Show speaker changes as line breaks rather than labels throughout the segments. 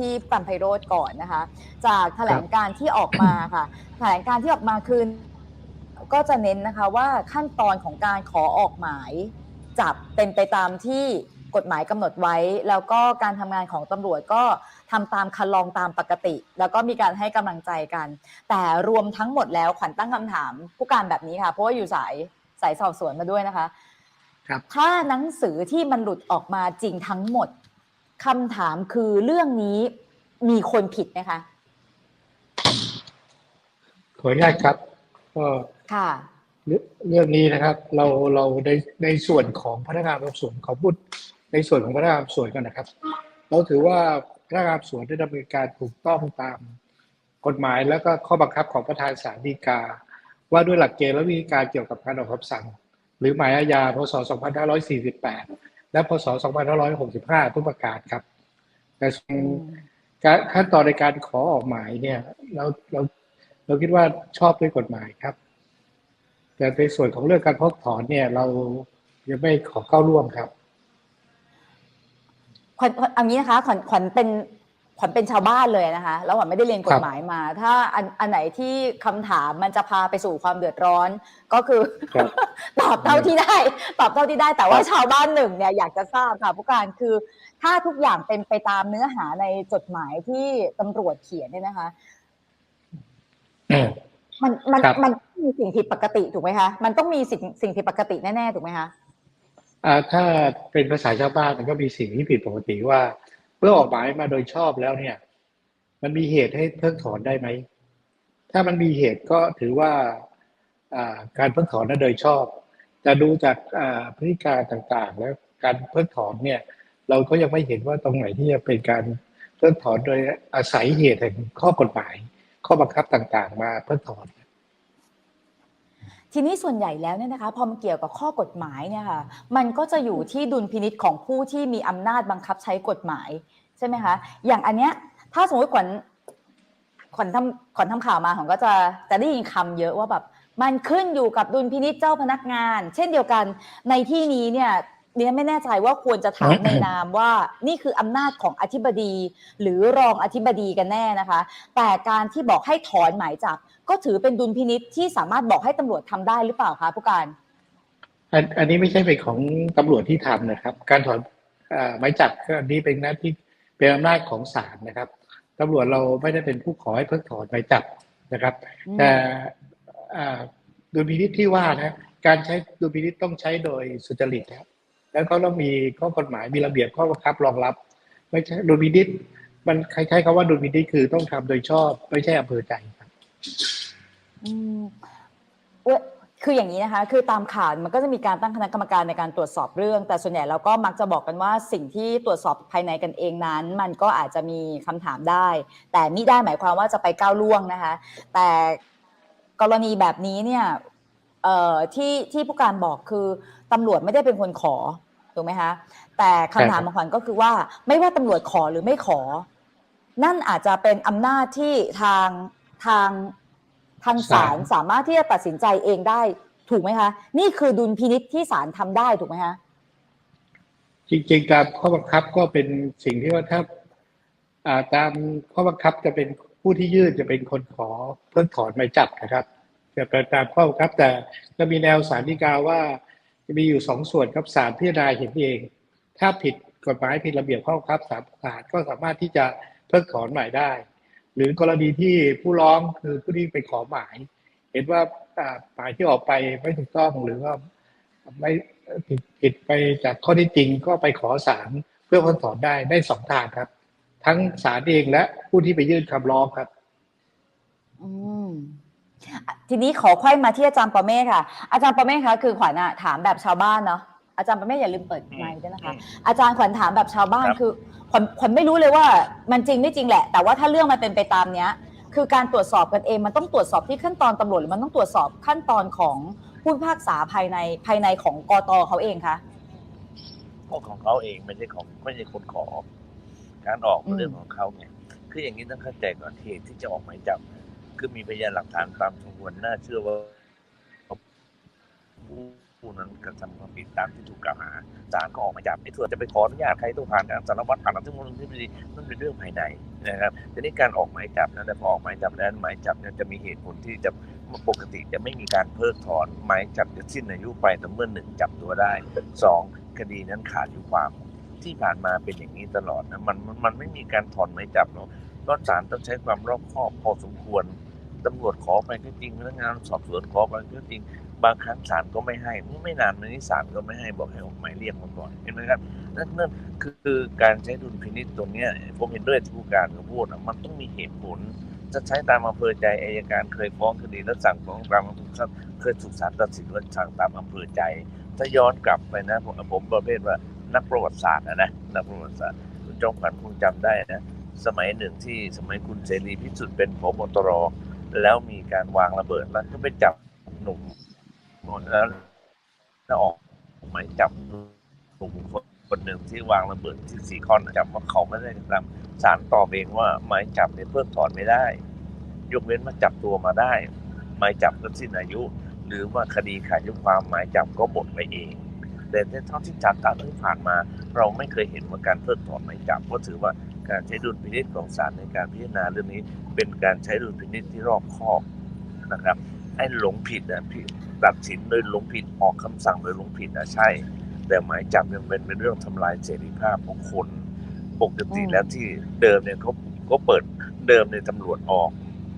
ที่ปันไพโรธก่อนนะคะ จากแถลงการณ์ที่ออกมาค่ะ แถลงการณ์ที่ออกมาคือก็จะเน้นนะคะว่าขั้นตอนของการขอออกหมายจับเป็นไปตามที่กฎหมายกำหนดไว้ แล้วก็การทำงานของตำรวจก็ทำตามคันลองตามปกติ แล้วก็มีการให้กำลังใจกัน แต่รวมทั้งหมดแล้วขวัญตั้งคำถาม ผู้การแบบนี้ค่ะ เพราะว่าอยู่สายสายสอบสวนมาด้วยนะคะ
ครับ
ถ้าหนังสือที่มันหลุดออกมาจริงทั้งหมด คำถามคือเรื่องนี้มีคนผิดไหมคะ
ขออนุญาตครับก็
ค่ะ
เรื่องเรื่องนี้นะครับ เราเราในในส่วนของพนักงานสอบสวนขอพูดในส่วนของพนักงานสอบสวนกันนะครับ เราถือว่าพนักงานสอบสวนได้ดำเนินการถูกต้องตามกฎหมายแล้วก็ข้อบังคับของประธานศาลฎีกา ว่าด้วยหลักเกณฑ์และวิธีการเกี่ยวกับการออกคำสั่ง หรือหมายอาญาพศ 2548 และพศ 2565ทุกประกาศครับ แต่ส่วนการขั้นตอนในการขอออกหมายเนี่ย เราเราเราคิดว่าชอบด้วยกฎหมายครับ แต่ในส่วนของเรื่องการเพิกถอนเนี่ย เรายังไม่ขอเข้าร่วมครับ
ขวัญขวัญเอางี้นะคะขวัญขวัญเป็น ขวัญเป็นชาวบ้านเลยนะคะ แล้วขวัญไม่ได้เรียนกฎหมายมา ถ้าอันอันไหนที่คำถามมันจะพาไปสู่ความเดือดร้อน ก็คือ
ครับ
ตอบเท่าที่ได้ ตอบเท่าที่ได้แต่ว่า
ครับ
ชาวบ้านหนึ่งเนี่ยอยากจะทราบค่ะผู้การคือถ้าทุกอย่างเป็นไปตามเนื้อหาในจดหมายที่ตำรวจเขียนเนี่ยนะคะมันมัน
ครับ
มันมีสิ่งผิดปกติถูกไหมคะมันต้องมีสิ่งสิ่งผิดปกติแน่ๆถูกไหมคะ
อ่าถ้าเป็นภาษาชาวบ้านมันก็มีสิ่งที่ผิดปกติว่า เมื่อออกหมายมาโดยชอบแล้วเนี่ย มันมีเหตุให้เพิกถอนได้ไหม ถ้ามันมีเหตุก็ถือว่าการเพิกถอนนั้นโดยชอบจะดูจากพฤติการต่างๆ แล้วการเพิกถอนเนี่ย เราก็ยังไม่เห็นว่าตรงไหนที่จะเป็นการเพิกถอนโดยอาศัยเหตุแห่งข้อกฎหมาย ข้อบังคับต่างๆ มาเพิกถอน
ทีนี้ส่วนใหญ่แล้วเนี่ยนะคะพอมันเกี่ยวกับข้อกฎหมายเนี่ยค่ะมันก็จะอยู่ที่ดุลพินิษของผู้ที่มีอำนาจบังคับใช้กฎหมายใช่ไหมคะอย่างอันเนี้ยถ้าสมมติขวัญขวัญทำขวัญทำข่าวมาขวัญก็จะจะได้ยินคำเยอะว่าแบบมันขึ้นอยู่กับดุลพินิษเจ้าพนักงาน เช่นเดียวกันในที่นี้เนี่ย ดิฉันไม่แน่ใจว่าควรจะถามในนามว่านี่คืออำนาจของอธิบดี หรือรองอธิบดีกันแน่นะคะ แต่การที่บอกให้ถอนหมายจับ ก็ถือเป็นดุลพินิษที่สามารถบอกให้ตำรวจทำได้หรือเปล่าคะผู้การ
อันอันนี้ไม่ใช่เป็นของตำรวจที่ทำนะครับ การถอนเอ่อหมายจับก็อันนี้เป็นหน้าที่เป็นอำนาจของศาลนะครับตำรวจเราไม่ได้เป็นผู้ขอให้เพิกถอนหมายจับนะครับ
อืม
แต่อ่าดุลพินิษที่ว่านะการใช้ดุลพินิษต้องใช้โดยสุจริตครับ แล้วก็ต้องมีข้อกฎหมายมีระเบียบข้อบังคับรองรับ ไม่ใช่ดุลพินิษมันคล้ายๆคำว่าดุลพินิษคือต้องทำโดยชอบ ไม่ใช่อำเภอใจครับ
อืมคืออย่างนี้นะคะ คือตามข่าวมันก็จะมีการตั้งคณะกรรมการในการตรวจสอบเรื่อง แต่ส่วนใหญ่เราก็มักจะบอกกันว่าสิ่งที่ตรวจสอบภายในกันเองนั้น มันก็อาจจะมีคำถามได้ แต่มิได้หมายความว่าจะไปก้าวล่วงนะคะ แต่กรณีแบบนี้เนี่ย เอ่อที่ที่ผู้การบอกคือตำรวจไม่ได้เป็นคนขอถูกไหมคะแต่คำถาม
ใช่ครับ
ของขวัญก็คือว่าไม่ว่าตำรวจขอหรือไม่ขอ นั่นอาจจะเป็นอำนาจที่ทางทางทางศาลสามารถที่จะตัดสินใจเองได้ถูกไหมคะ นี่คือดุลพินิษที่ศาลทำได้ถูกไหมคะ
จริงๆตามข้อบังคับก็เป็นสิ่งที่ว่าถ้าอ่าตามข้อบังคับจะเป็นผู้ที่ยื่นจะเป็นคนขอเพิกถอนหมายจับนะครับ จะเป็นตามข้อบังคับ แต่ก็มีแนวสารดีกาว่าจะมีอยู่สองส่วนครับศาลพิจารณาเห็นเอง ถ้าผิดกฎหมายผิดระเบียบข้อบังคับศาลศาลก็สามารถที่จะเพิกถอนหมายได้ หรือกรณีที่ผู้ร้องคือผู้ที่ไปขอหมาย เห็นว่าหมายที่ออกไปไม่ถูกต้องหรือว่าไม่ผิดผิดไปจากข้อที่จริงก็ไปขอศาลเพื่อเพิกถอนได้ได้สองทางครับ ทั้งศาลเองและผู้ที่ไปยื่นคำร้องครับ
อืมอะ ทีนี้ขอค่อยมาที่อาจารย์ประเมศค่ะ อาจารย์ประเมศคะคือขวัญอะถามแบบชาวบ้านเนาะอาจารย์ประเมศอย่าลืมเปิดไมค์ด้วยนะคะ อาจารย์ขวัญถามแบบชาวบ้าน
ครับ
คือขวัญขวัญไม่รู้เลยว่ามันจริงไม่จริงแหละ แต่ว่าถ้าเรื่องมันเป็นไปตามเนี้ย คือการตรวจสอบกันเองมันต้องตรวจสอบที่ขั้นตอนตำรวจหรือมันต้องตรวจสอบขั้นตอนของผู้พิพากษาภายในภายในของกตเขาเองคะ
พวกของเขาเองไม่ใช่ของไม่ใช่คนขอ การออก
อืม
เป็นเรื่องของเขาไงคืออย่างนี้ต้องเข้าใจก่อนเหตุที่จะออกหมายจับ คือมีพยานหลักฐานตามสมควรน่าเชื่อว่าผู้นั้นกระทำความผิดตามที่ถูกกล่าวหาศาลก็ออกหมายจับไอ้ส่วนจะไปขออนุญาตใครต้องผ่านการสารวัตรผ่านทั้งหมดที่ดีนั่นเป็นเรื่องภายในนะครับทีนี้การออกหมายจับนั้นพอออกหมายจับแล้วหมายจับเนี่ยจะมีเหตุผลที่จะปกติจะไม่มีการเพิกถอนหมายจับจะสิ้นอายุไปแต่เมื่อหนึ่งจับตัวได้สองคดีนั้นขาดอายุความที่ผ่านมาเป็นอย่างนี้ตลอดนะมันมันไม่มีการถอนหมายจับหรอกเพราะศาลต้องใช้ความรอบคอบพอสมควร ตำรวจขอไปก็จริงพนักงานสอบสวนขอไปก็จริง บางครั้งศาลก็ไม่ให้ไม่นานมานี้ศาลก็ไม่ให้บอกให้ออกหมายเรียกมาก่อนเห็นไหมครับนั่นนั่นคือคือการใช้ดุลพินิจตรงนี้ผมเห็นด้วยที่ผู้การเขาพูดมันต้องมีเหตุผล จะใช้ตามอำเภอใจอายการเคยฟ้องคดีแล้วสั่งฟ้องตามอำเภอเคยถูกศาลตัดสินว่าสั่งตามอำเภอใจ ถ้าย้อนกลับไปนะผมผมประเภทว่านักประวัติศาสตร์อะนะนักประวัติศาสตร์คุณจอมขวัญคงจำได้นะสมัยหนึ่งที่สมัยคุณเสรีพิสุทธิ์เป็นผบตร แล้วมีการวางระเบิดแล้วก็ไปจับหนุ่มหมแล้วแล้วออกหมายจับหนุ่มคนคนหนึ่งที่วางระเบิดที่สีคอนจับว่าเขาไม่ได้ทำศาลตอบเองว่าหมายจับเนี่ยเพิกถอนไม่ได้ ยกเว้นมาจับตัวมาได้ หมายจับก็สิ้นอายุ หรือว่าคดีขาดยุความหมายจับก็หมดไปเองแต่เท่าที่จัดการที่ผ่านมา เราไม่เคยเห็นว่าการเพิกถอนหมายจับก็ถือว่า การใช้ดุลพินิจของศาลในการพิจารณาเรื่องนี้ เป็นการใช้ดุลพินิจที่รอบคอบนะครับให้หลงผิดนะผิดตัดสินโดยหลงผิดออกคำสั่งโดยหลงผิดนะใช่ แต่หมายจับยังเป็นเป็นเรื่องทำลายเสรีภาพของคนปกติแล้วที่เดิมเนี่ยเขาก็เปิดเดิมในยตำรวจออก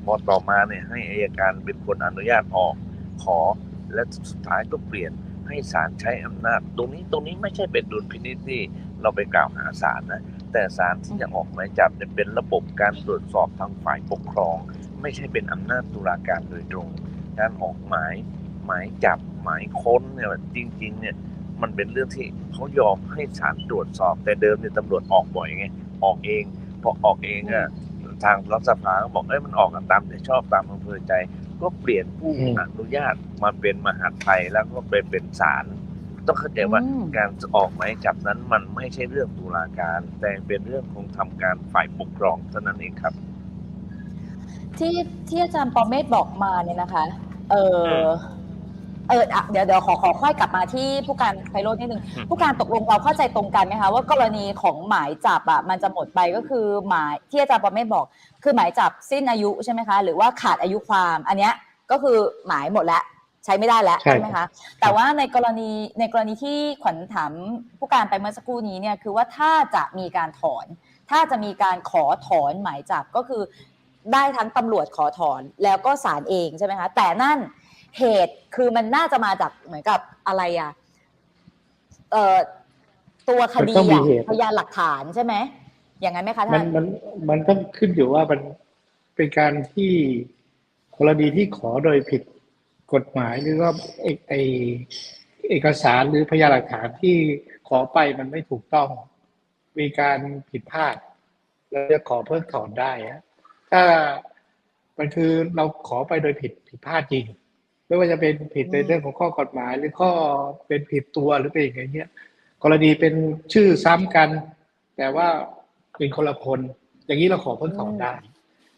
พอต่อมาเนี่ยให้อายการเป็นคนอนุญาตออกขอและสุดท้ายก็เปลี่ยนให้ศาลใช้อำนาจ ตรงนี้ตรงนี้ไม่ใช่เป็นดุลพินิจที่เราไปกล่าวหาศาลนะ แต่ศาลที่จะออกหมายจับเนี่ยเป็นระบบการตรวจสอบทางฝ่ายปกครอง ไม่ใช่เป็นอำนาจตุลาการโดยตรง การออกหมายหมายจับหมายค้นเนี่ยจริง ๆ เนี่ยมันเป็นเรื่องที่เขายอมให้ศาลตรวจสอบ แต่เดิมเนี่ยตำรวจออกบ่อยไงออกเองพอออกเองอะทางรัฐสภาก็บอกเอ้ยมันออกกันตามแต่ชอบตามอำเภอใจ ก็เปลี่ยนผู้
อืม
อนุญาตมาเป็นมหาดไทยแล้วก็ไปเป็นศาล ต้องเข้าใจว่า
อืม
การออกหมายจับนั้นมันไม่ใช่เรื่องตุลาการ แต่เป็นเรื่องของทำการฝ่ายปกครองเท่านั้นเองครับ
ที่ที่อาจารย์ปอเมศบอกมาเนี่ยนะคะ เออ
อืม
เอออะเดี๋ยวเดี๋ยวขอขอค่อยกลับมาที่ผู้การไพโรจน์นิดนึง
อืม
ผู้การตกลงเราเข้าใจตรงกันไหมคะว่ากรณีของหมายจับอะมันจะหมดไปก็คือหมายที่อาจารย์ปอเมศบอก คือหมายจับสิ้นอายุใช่ไหมคะ หรือว่าขาดอายุความ อันเนี้ยก็คือหมายหมดแล้ว ใช้ไม่ได้แล้ว
ใช่
ใช่ไหมคะแต่ว่าในกรณีในกรณีที่ขวัญถามผู้การไปเมื่อสักครู่นี้เนี่ยคือว่าถ้าจะมีการถอน ถ้าจะมีการขอถอนหมายจับก็คือได้ทั้งตำรวจขอถอนแล้วก็ศาลเองใช่ไหมคะแต่นั่นเหตุคือมันน่าจะมาจากเหมือนกับอะไรอะเอ่อตัวคดี
มันต้องมี
อะ
เหตุ
พยานหลักฐานใช่ไหมอย่างนั้นไหมคะ
มั
ท่านน
มันมันต้องขึ้นอยู่ว่ามันเป็นการที่กรณีที่ขอโดยผิด กฎหมายหรือว่าไอเอกสารหรือพยานหลักฐานที่ขอไปมันไม่ถูกต้อง มีการผิดพลาดเราจะขอเพิกถอนได้ถ้ามันคือเราขอไปโดยผิดผิดพลาดจริง ไม่ว่าจะเป็นผิดในเรื่องของข้อกฎหมาย หรือข้อเป็นผิดตัวหรือเป็นอย่างเงี้ย กรณีเป็นชื่อซ้ำกัน แต่ว่าเป็นคนละคน อย่างนี้เราขอเพิกถอนได้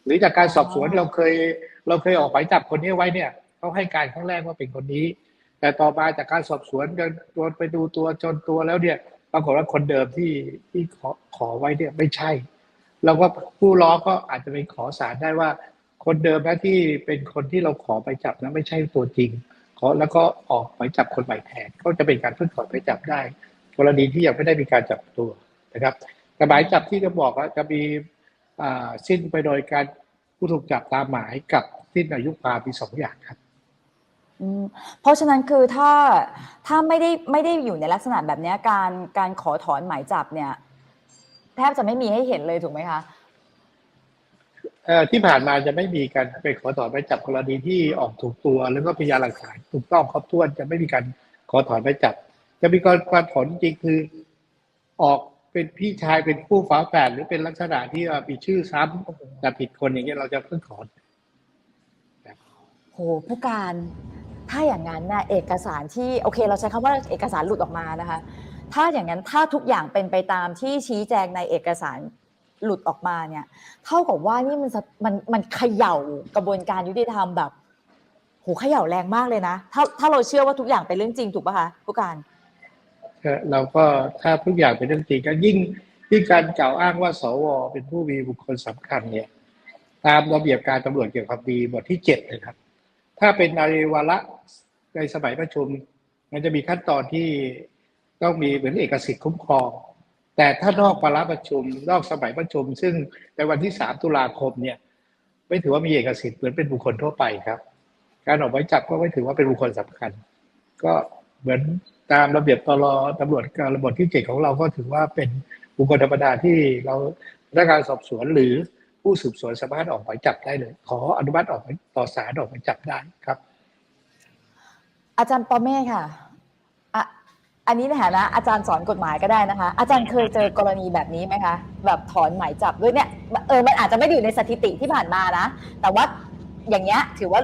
หรือจากการสอบสวนเราเคย เราเคยออกหมายจับคนนี้ไว้เนี่ย เขาให้การครั้งแรกว่าเป็นคนนี้ แต่ต่อมาจากการสอบสวนจนจนไปดูตัวจนตัวแล้วเนี่ยปรากฏว่าคนเดิมที่ที่ขอขอไว้เนี่ยไม่ใช่เราก็ผู้ร้องก็อาจจะไปขอศาลได้ว่า คนเดิมนะที่เป็นคนที่เราขอไปจับนะไม่ใช่ตัวจริง ขอแล้วก็ออกหมายจับคนใหม่แทนก็จะเป็นการเพิกถอนหมายจับได้ กรณีที่ยังไม่ได้มีการจับตัวนะครับแต่หมายจับที่จะบอกว่าจะมีสิ้นไปโดยการผู้ถูกจับตามหมายกับสิ้นอายุความมีสองอย่างครับ
เพราะฉะนั้นคือถ้าถ้าไม่ได้ไม่ได้อยู่ในลักษณะแบบเนี้ยการการขอถอนหมายจับเนี่ย แทบจะไม่มีให้เห็นเลยถูกไหมคะ
เอ่อที่ผ่านมาจะไม่มีการไปขอถอนหมายจับกรณีที่ออกถูกตัว แล้วก็พยานหลักฐานถูกต้องครบถ้วนจะไม่มีการขอถอนหมายจับ จะมีการการถอนจริงๆคือ ออกเป็นพี่ชายเป็นคู่ฝาแฝดหรือเป็นลักษณะที่ว่ามีชื่อซ้ำแต่ผิดคนอย่างเงี้ยเราจะเพิ่งถอน
โหผู้การ ถ้าอย่างนั้นนะเอกสารที่โอเค เราใช้คำว่าเอกสารหลุดออกมานะคะ ถ้าอย่างนั้นถ้าทุกอย่างเป็นไปตามที่ชี้แจงในเอกสารหลุดออกมาเนี่ย เท่ากับว่านี่มันมันมันเขย่ากระบวนการยุติธรรมแบบโหเขย่าแรงมากเลยนะถ้าถ้าเราเชื่อว่าทุกอย่างเป็นเรื่องจริงถูกป่ะคะผู้การ
เราก็ถ้าทุกอย่างเป็นเรื่องจริงก็ยิ่งยิ่งการกล่าวอ้างว่าสว เป็นผู้มีบุคคลสำคัญเนี่ย ตามระเบียบการตำรวจเกี่ยวกับคดีบทที่เจ็ดนะครับ ถ้าเป็นในวาระ ในสมัยประชุม มันจะมีขั้นตอนที่ต้องมีเหมือนเอกสิทธิ์คุ้มครอง แต่ถ้านอกวาระประชุมนอกสมัยประชุม ซึ่งในวันที่สามตุลาคมเนี่ยไม่ถือว่ามีเอกสิทธิ์เหมือนเป็นบุคคลทั่วไปครับ การออกหมายจับก็ไม่ถือว่าเป็นบุคคลสำคัญ ก็เหมือนตามระเบียบตลตำรวจการระบบที่เจ็ดของเราก็ถือว่าเป็นบุคคลธรรมดาที่เราพนักงานสอบสวนหรือผู้สืบสวนสามารถออกหมายจับได้เลย ขออนุมัติออกหมายต่อศาลออกหมายจับได้ครับ
อาจารย์ปอเม่ค่ะอะ อันนี้ในฐานะอาจารย์สอนกฎหมายก็ได้นะคะ อาจารย์เคยเจอกรณีแบบนี้ไหมคะ แบบถอนหมายจับด้วยเนี่ย เออ มันอาจจะไม่ได้อยู่ในสถิติที่ผ่านมานะ แต่ว่าอย่างเงี้ยถือว่า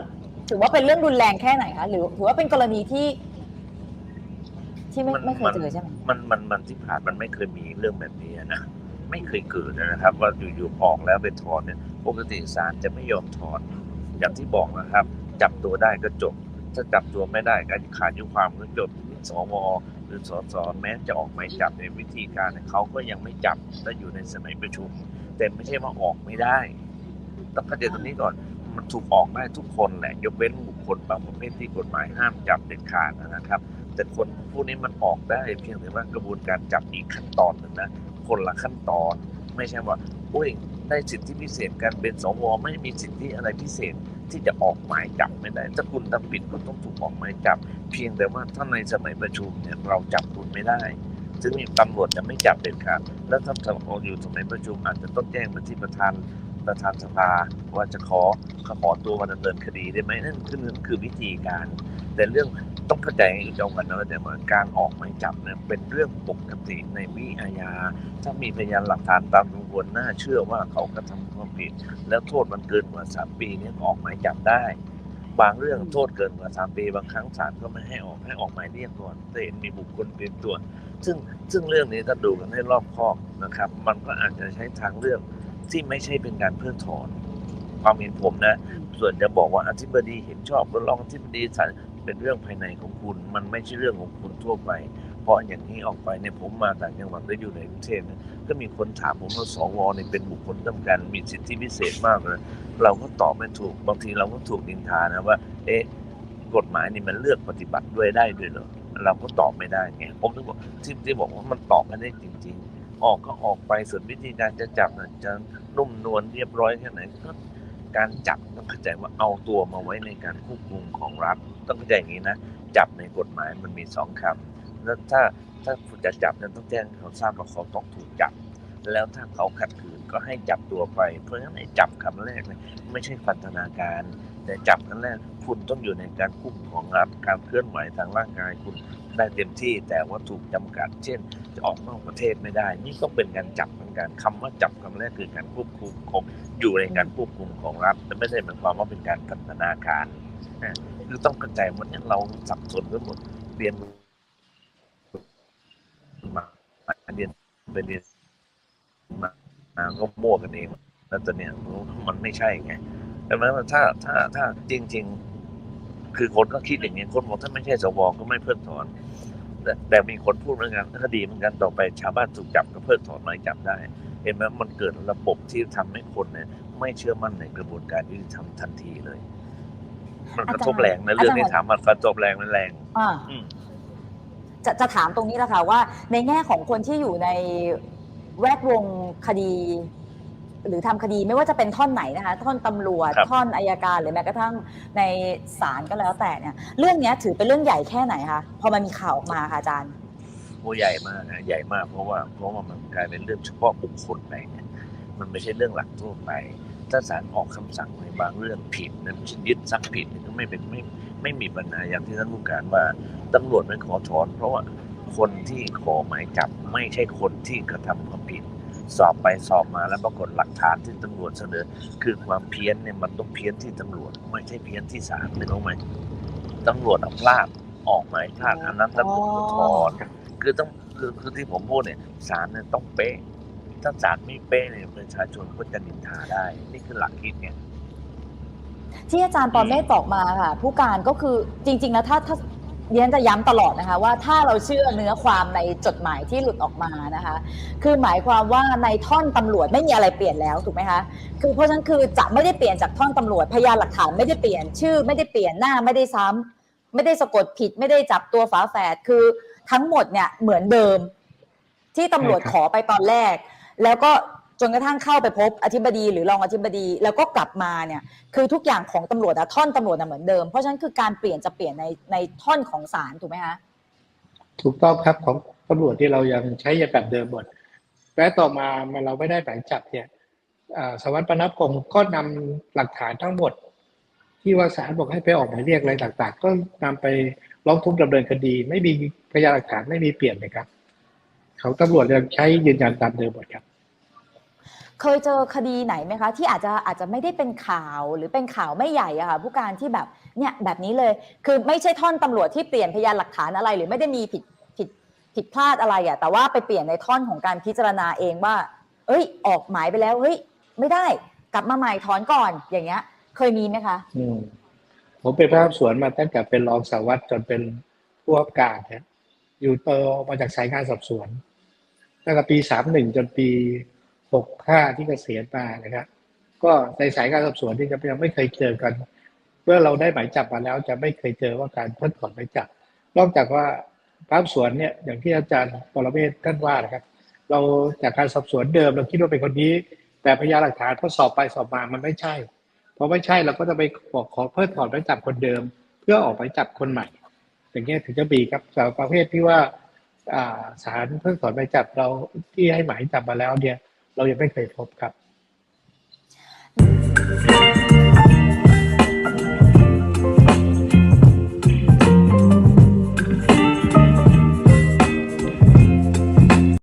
ถือว่าเป็นเรื่องรุนแรงแค่ไหนคะ หรือถือว่าเป็นกรณีที่ ที่ไม่
มัน
ไม่เคยเจอใช่ไหม
มันมันมันที่ผ่านมันไม่เคยมีเรื่องแบบนี้นะ ไม่เคยเกิดนะครับ ว่าอยู่ๆออกแล้วไปถอนเนี่ย ปกติศาลจะไม่ยอมถอน อย่างที่บอกนะครับ จับตัวได้ก็จบ ถ้าจับตัวไม่ได้การขาดยุความก็จบสวหรือสสแม้จะออกหมายจับในวิธีการเนี่ยเขาก็ยังไม่จับถ้าอยู่ในสมัยประชุม แต่ไม่ใช่ว่าออกไม่ได้ต้องเข้าใจตรงนี้ก่อนมันถูกออกได้ทุกคนแหละยกเว้นบุคคลบางประเภทที่กฎหมายห้ามจับเด็ดขาดนะครับ แต่คนพวกนี้มันออกได้เพียงแต่ว่ากระบวนการจับอีกขั้นตอนหนึ่งนะคนละขั้นตอน ไม่ใช่ว่าอุ้ยได้สิทธิพิเศษการเป็นสวไม่มีสิทธิอะไรพิเศษ ที่จะออกหมายจับไม่ได้ ถ้าคุณทำผิดก็ต้องถูกออกหมายจับ เพียงแต่ว่าถ้าในสมัยประชุมเนี่ยเราจับคุณไม่ได้ ซึ่งมีตำรวจจะไม่จับเด็ดขาดแล้วถ้าเราอยู่สมัยประชุมอาจจะต้องแจ้งไปที่ประธาน ประธานสภาว่าจะขอขอตัวมาดำเนินคดีได้ไหมนั่นคือคือวิธีการ แต่เรื่องต้องเข้าใจอีกตรงกันนะว่าแต่ว่าการออกหมายจับเนี่ยเป็นเรื่องปกติในวิอาญา ถ้ามีพยานหลักฐานตามสมควรน่าเชื่อว่าเขากระทำความผิด แล้วโทษมันเกินกว่าสามปีเนี่ยออกหมายจับได้ บางเรื่องโทษเกินกว่าสามปี บางครั้งศาลก็ไม่ให้ออกให้ออกหมายเรียกก่อนแต่เห็นมีบุคคลเป็นตัว ซึ่งซึ่งเรื่องนี้ถ้าดูกันให้รอบคอบนะครับ มันก็อาจจะใช้ทางเรื่อง ที่ไม่ใช่เป็นการเพิกถอนความเห็นผมนะ ส่วนจะบอกว่าอธิบดีเห็นชอบหรือรองอธิบดีศาลเป็นเรื่องภายในของคุณ มันไม่ใช่เรื่องของคุณทั่วไป เพราะอย่างนี้ออกไปเนี่ยผมมาต่างจังหวัดแล้วอยู่ในกรุงเทพเนี่ยก็มีคนถามผมว่าสวเนี่ยเป็นบุคคลสำคัญมีสิทธิพิเศษมากเลยเราก็ตอบไม่ถูกบางทีเราก็ถูกนินทานะว่า เอ๊ะกฎหมายนี่มันเลือกปฏิบัติด้วยได้ด้วยเหรอเราก็ตอบไม่ได้ไงผมถึงบอกที่ที่บอกว่ามันตอบไม่ได้จริง ๆ ออกก็ออกไปส่วนวิธีการจะจับน่ะจะนุ่มนวลเรียบร้อยแค่ไหนก็การจับต้องเข้าใจว่าเอาตัวมาไว้ในการควบคุมของรัฐ ต้องเข้าใจอย่างนี้นะจับในกฎหมายมันมีสองคำแล้วถ้าถ้าคุณจะจับเนี่ยต้องแจ้งเขาทราบว่าเขาต้องถูกจับ แล้วถ้าเขาขัดขืนก็ให้จับตัวไป เพราะฉะนั้นไอ้จับคำแรกเนี่ยไม่ใช่พันธนาการ แต่จับครั้งแรกคุณต้องอยู่ในการควบคุมของรัฐการเคลื่อนไหวทางร่างกายคุณได้เต็มที่แต่ว่าถูกจำกัด เช่น จะออกนอกประเทศไม่ได้ นี่ก็เป็นการจับเหมือนกันคำว่าจับคำแรกคือการควบคุมของอยู่ในการควบคุมของรัฐแต่ไม่ได้หมายความว่าเป็นการพันธนาการนะคือต้องเข้าใจว่าเนี่ยเราสับสนไปหมดเรียนมาเรียนไปเรียนมามาก็มั่วกันเองแล้วตอนเนี้ยมันไม่ใช่ไงดังนั้นถ้าถ้าถ้าจริง ๆ คือคนก็คิดอย่างนี้คนบอกถ้าไม่ใช่สวก็ไม่เพิกถอนแต่แต่มีคนพูดเหมือนกันคดีเหมือนกันต่อไปชาวบ้านถูกจับก็เพิกถอนหมายจับได้ เห็นไหมมันเกิดระบบที่ทำให้คนเนี่ยไม่เชื่อมั่นในกระบวนการยุติธรรมทันทีเลย มันกระทบแรงนะเรื่องนี้ถามมันกระทบแรงมันแรง
อ่า
อืม
จะจะถามตรงนี้แหละค่ะว่า ในแง่ของคนที่อยู่ในแวดวงคดี หรือทำคดีไม่ว่าจะเป็นท่อนไหนนะคะ ท่อนตำรวจ
ครับ
ท่อนอายการหรือแม้กระทั่งในศาลก็แล้วแต่เนี่ย เรื่องเนี้ยถือเป็นเรื่องใหญ่แค่ไหนคะพอมันมีข่าวออกมาค่ะอาจารย์
โอ้ใหญ่มากนะใหญ่มากเพราะว่าเพราะว่ามันกลายเป็นเรื่องเฉพาะบุคคลไปเนี่ยมันไม่ใช่เรื่องหลักทั่วไปถ้าศาลออกคำสั่งในบางเรื่องผิดนะมันเช่นยึดทรัพย์ผิดเนี่ยก็ไม่เป็นไม่ไม่มีปัญหาอย่างที่ท่านผู้การว่าตำรวจไม่ขอถอน เพราะว่าคนที่ขอหมายจับไม่ใช่คนที่กระทำความผิด สอบไปสอบมาแล้วปรากฏหลักฐานที่ตำรวจเสนอ คือความเพี้ยนเนี่ยมันต้องเพี้ยนที่ตำรวจ ไม่ใช่เพี้ยนที่ศาลนึกออกไหมตำรวจเอาพลาดออกหมายพลาดอันนั้นตำรวจก็ถอนคือต้องคือคือที่ผมพูดเนี่ยศาลเนี่ยต้องเป๊ะถ้าศาลไม่เป๊ะเนี่ยประชาชนก็จะนินทาได้ นี่คือหลักคิดไง
ที่อาจารย์ปอเมศบอกมาค่ะ ผู้การก็คือจริง ๆ แล้วถ้าถ้า เรียนจะย้ำตลอดนะคะว่าถ้าเราเชื่อเนื้อความในจดหมายที่หลุดออกมานะคะ คือหมายความว่าในท่อนตำรวจไม่มีอะไรเปลี่ยนแล้วถูกไหมคะคือเพราะฉะนั้นคือจะไม่ได้เปลี่ยนจากท่อนตำรวจพยานหลักฐานไม่ได้เปลี่ยนชื่อ ไม่ได้เปลี่ยนหน้าไม่ได้ซ้ำไม่ได้สะกดผิดไม่ได้จับตัวฝาแฝดคือทั้งหมดเนี่ยเหมือนเดิม ที่ตำรวจ
ใช่ครับ
ขอไปตอนแรก แล้วก็ จนกระทั่งเข้าไปพบอธิบดีหรือรองอธิบดีแล้วก็กลับมาเนี่ยคือทุกอย่างของตำรวจอะท่อนตำรวจอะเหมือนเดิม เพราะฉะนั้นคือการเปลี่ยนจะเปลี่ยนในในท่อนของศาลถูกไหมคะ
ถูกต้องครับของตำรวจที่เรายังใช้แบบเดิมหมดและต่อมาเมื่อเราไม่ได้หมายจับเนี่ยอ่าสวัสดิ์ปนับพงศ์ก็นำหลักฐานทั้งหมด ที่ว่าศาลบอกให้ไปออกหมายเรียกอะไรต่างๆ ก็นำไปร้องทุกข์ดำเนินคดี ไม่มีพยานหลักฐานไม่มีเปลี่ยนเลยครับ เของตำรวจยังใช้ยืนยันตามเดิมหมดครับ
เคยเจอคดีไหนไหมคะ ที่อาจจะอาจจะไม่ได้เป็นข่าวหรือเป็นข่าวไม่ใหญ่อะค่ะผู้การที่แบบเนี่ยแบบนี้เลย คือไม่ใช่ท่อนตำรวจที่เปลี่ยนพยานหลักฐานอะไร หรือไม่ได้มีผิดผิดผิดพลาดอะไรอะแต่ว่าไปเปลี่ยนในท่อนของการพิจารณาเองว่า เอ้ย ออกหมายไปแล้วเฮ้ยไม่ได้กลับมาใหม่ถอนก่อนอย่างเงี้ย เคยมีไหมคะ
ผมเป็นพนักงานสวนมาตั้งแต่เป็นรองสารวัตรจนเป็นผู้ว่าการเนี่ยอยู่เตอมาจากสายงานสอบสวนตั้งแต่ปีสามหนึ่งจนปี หกห้าที่เกษียณมานะครับ ก็ในสายงานสอบสวนที่จะยังไม่เคยเจอกัน เมื่อเราได้หมายจับมาแล้ว จะไม่เคยเจอว่าการเพิกถอนหมายจับ นอกจากว่าพนักงานสวนเนี่ยอย่างที่อาจารย์ปรเมศท่านว่านะครับ เราจากการสอบสวนเดิมเราคิดว่าเป็นคนนี้ แต่พยานหลักฐานพอสอบไปสอบมามันไม่ใช่พอไม่ใช่เราก็จะไปขอขอเพิกถอนหมายจับคนเดิม เพื่อออกหมายจับคนใหม่ อย่างเงี้ยถึงจะมีครับสำหรับประเภทที่ว่าอ่าศาลเพิกถอนหมายจับเราที่ให้หมายจับมาแล้วเนี่ย เรายังไม่เคยพบครับ